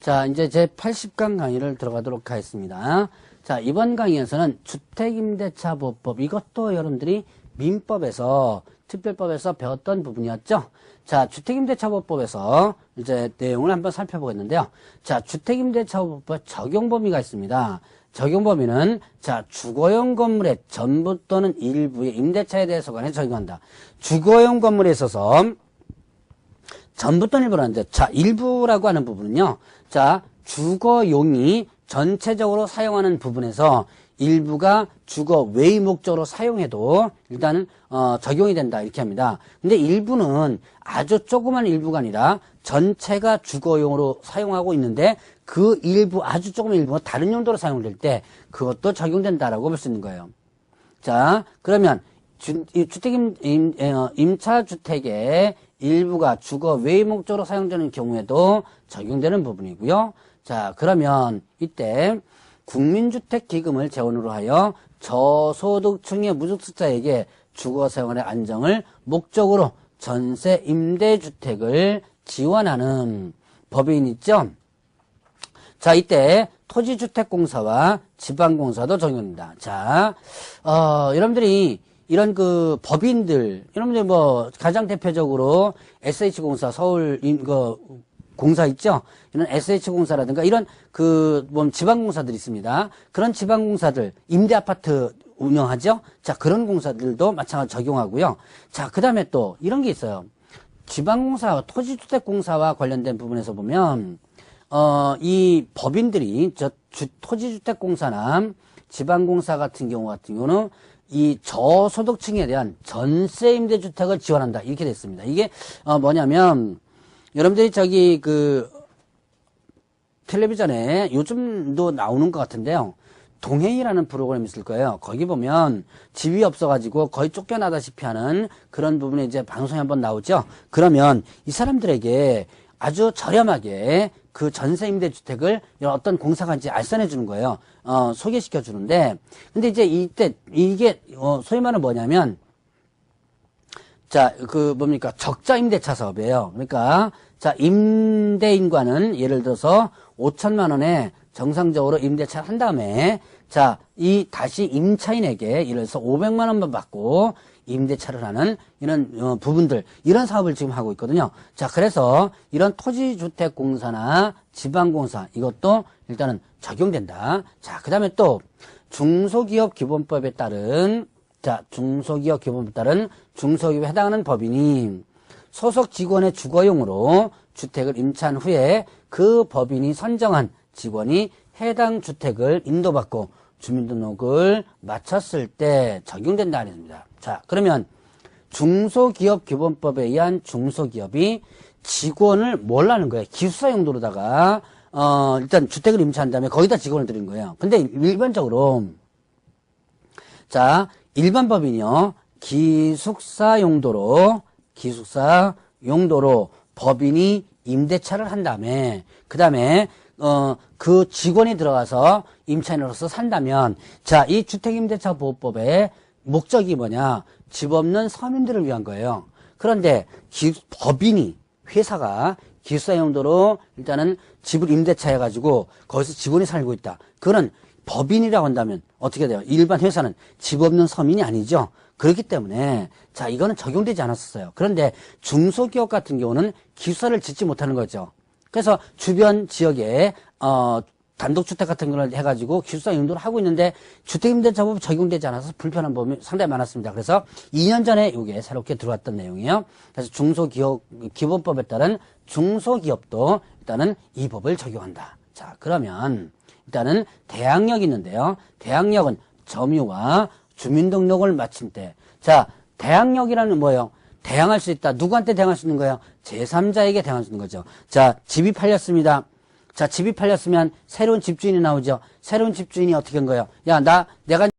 자, 이제 제 80강 강의를 들어가도록 하겠습니다. 자, 이번 강의에서는 주택임대차 보호법, 이것도 여러분들이 민법에서, 특별법에서 배웠던 부분이었죠? 자, 주택임대차 보호법에서 이제 내용을 한번 살펴보겠는데요. 자, 주택임대차 보호법 적용 범위가 있습니다. 적용 범위는 자, 주거용 건물의 전부 또는 일부의 임대차에 대해서 관해 적용한다. 주거용 건물에 있어서 전부 또는 일부라는데, 자, 일부라고 하는 부분은요, 자, 주거용이 전체적으로 사용하는 부분에서 일부가 주거 외의 목적으로 사용해도 일단은 어, 적용이 된다 이렇게 합니다. 근데 일부는 아주 조그만 일부가 아니라 전체가 주거용으로 사용하고 있는데 그 일부 아주 조그만 일부가 다른 용도로 사용될 때 그것도 적용된다라고 볼 수 있는 거예요. 자, 그러면 주, 이 주택임 임, 어, 임차주택의 일부가 주거 외의 목적으로 사용되는 경우에도 적용되는 부분이고요. 자, 그러면 이때 국민주택기금을 재원으로 하여 저소득층의 무주택자에게 주거생활의 안정을 목적으로 전세 임대주택을 지원하는 법인 있죠? 자, 이때 토지주택공사와 지방공사도 적용됩니다. 자, 어, 여러분들이 이런 그 법인들, 여러분들 뭐 가장 대표적으로 SH공사 서울 인, 그 공사 있죠? 이런 SH공사라든가 이런 그, 뭐 지방공사들이 있습니다. 그런 지방공사들, 임대아파트 운영하죠? 자, 그런 공사들도 마찬가지로 적용하고요. 자, 그 다음에 또 이런 게 있어요. 지방공사, 토지주택공사와 관련된 부분에서 보면, 어, 이 법인들이 저 주, 토지주택공사나 지방공사 같은 경우 같은 경우는 이 저소득층에 대한 전세 임대주택을 지원한다. 이렇게 됐습니다. 이게, 어, 뭐냐면, 여러분들이 저기 그, 텔레비전에 요즘도 나오는 것 같은데요. 동행이라는 프로그램이 있을 거예요. 거기 보면 집이 없어가지고 거의 쫓겨나다시피 하는 그런 부분에 이제 방송이 한번 나오죠. 그러면 이 사람들에게 아주 저렴하게 그 전세 임대주택을 어떤 공사가 이제 알선해 주는 거예요. 어, 소개시켜 주는데. 근데 이제 이때 이게 어, 소위 말하는 뭐냐면 자, 그 뭡니까? 적자 임대차 사업이에요. 그러니까 자, 임대인과는 예를 들어서 5천만 원에 정상적으로 임대차를 한 다음에 자, 이 다시 임차인에게 예를 들어서 500만 원만 받고 임대차를 하는 이런 어, 부분들 이런 사업을 지금 하고 있거든요. 자, 그래서 이런 토지주택공사나 지방공사 이것도 일단은 적용된다. 자, 그다음에 또 중소기업 기본법에 따른 자, 중소기업 기본법에 따른 중소기업에 해당하는 법인이 소속 직원의 주거용으로 주택을 임차한 후에 그 법인이 선정한 직원이 해당 주택을 인도받고 주민등록을 마쳤을 때 적용된다 아닙니다. 자, 그러면 중소기업 기본법에 의한 중소기업이 직원을 뭘 하는 거예요? 기숙사 용도로다가 어, 일단 주택을 임차한 다음에 거기다 직원을 들인 거예요. 근데 일반적으로 자, 일반 법인이요. 기숙사 용도로 기숙사 용도로 법인이 임대차를 한 다음에 그 다음에 어, 그 직원이 들어가서 임차인으로서 산다면 자, 이 주택임대차 보호법의 목적이 뭐냐? 집 없는 서민들을 위한 거예요. 그런데 기, 법인이 회사가 기숙사 용도로 일단은 집을 임대차 해가지고 거기서 직원이 살고 있다. 그거는 법인이라고 한다면 어떻게 돼요? 일반 회사는 집 없는 서민이 아니죠. 그렇기 때문에 자 이거는 적용되지 않았었어요. 그런데 중소기업 같은 경우는 기숙사를 짓지 못하는 거죠. 그래서 주변 지역에 어 단독주택 같은 걸 해가지고 기숙사 용도를 하고 있는데 주택임대차법 적용되지 않아서 불편한 부분이 상당히 많았습니다. 그래서 2년 전에 이게 새롭게 들어왔던 내용이에요. 그래서 중소기업 기본법에 따른 중소기업도 일단은 이 법을 적용한다. 자 그러면 일단은 대항력이 있는데요. 대항력은 점유와 주민등록을 마친 때. 자, 대항력이라는 뭐예요? 대항할 수 있다. 누구한테 대항할 수 있는 거예요? 제3자에게 대항할 수 있는 거죠. 자, 집이 팔렸습니다. 자, 집이 팔렸으면 새로운 집주인이 나오죠. 새로운 집주인이 어떻게 한 거예요? 야, 나, 내가